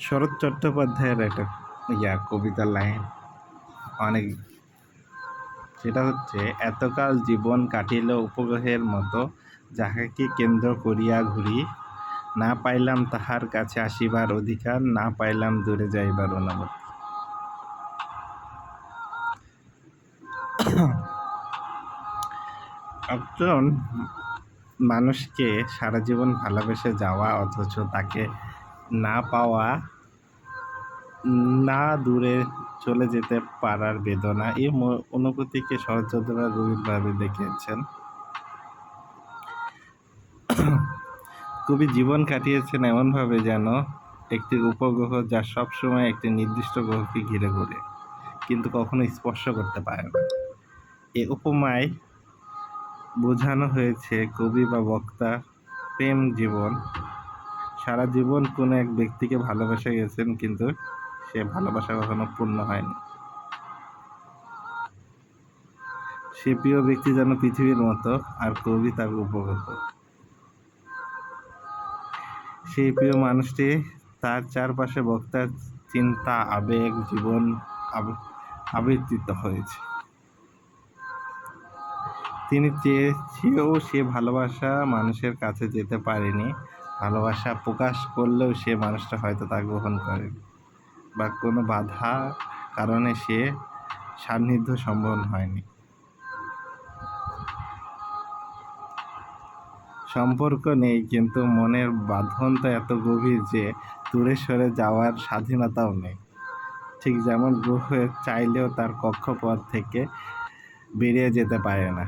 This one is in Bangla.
শরৎ চট্টোপাধ্যায়ের একটা ইয়া, কবিতার লাইন। অনেক সেটা হচ্ছে, এতকাল জীবন কাটিল উপগ্রহের মতো, যাহাকে কেন্দ্র করিয়া ঘুরি? না পাইলাম তাহার কাছে আসিবার অধিকার, না পাইলাম দূরে যাইবার অনুমতি। একজন মানুষকে সারা জীবন ভালোবেসে যাওয়া, অথচ তাকে না পাওয়া, না দূরে চলে যেতে পারার বেদনা। এই অনুভূতিকে শরৎচন্দ্ররা গভীরভাবে দেখিয়েছেন। কবি জীবন কাটিয়েছেন এমনভাবে যেন একটি উপগ্রহ যা সবসময় একটি নির্দিষ্ট গ্রহকে ঘিরে ঘুরে, কিন্তু কখনো স্পর্শ করতে পারে না। এ উপমায় বোঝানো হয়েছে কবি বা বক্তা প্রেম জীবন সারা জীবন কোনো এক ব্যক্তিকে ভালোবেসে গেছেন কিন্তু সে ভালোবাসা কখনো পূর্ণ হয়নি। সে প্রিয় ব্যক্তি যেন পৃথিবীর মতো আর কবি তার উপগ্রহ সেই প্রিয় মানুষটি তার চারপাশে বক্তার চিন্তা, আবেগ, জীবন আব- আবর্তিত হয়েছে। তিনি চেয়েছেও সে ভালোবাসা মানুষের কাছে যেতে পারেনি। ভালোবাসা প্রকাশ করলেও সে মানুষটা হয়তো তা গ্রহণ করে। বা কোনো বাধা কারণে সে সান্নিধ্য সম্ভব হয়নি। সম্পর্ক নেই, কিন্তু মনের বাঁধন তো এত গভীর যে দূরে সরে যাওয়ার স্বাধীনতাও নেই। ঠিক যেমন গ্রহে চাইলেও তার কক্ষপথ থেকে বেরিয়ে যেতে পারে না।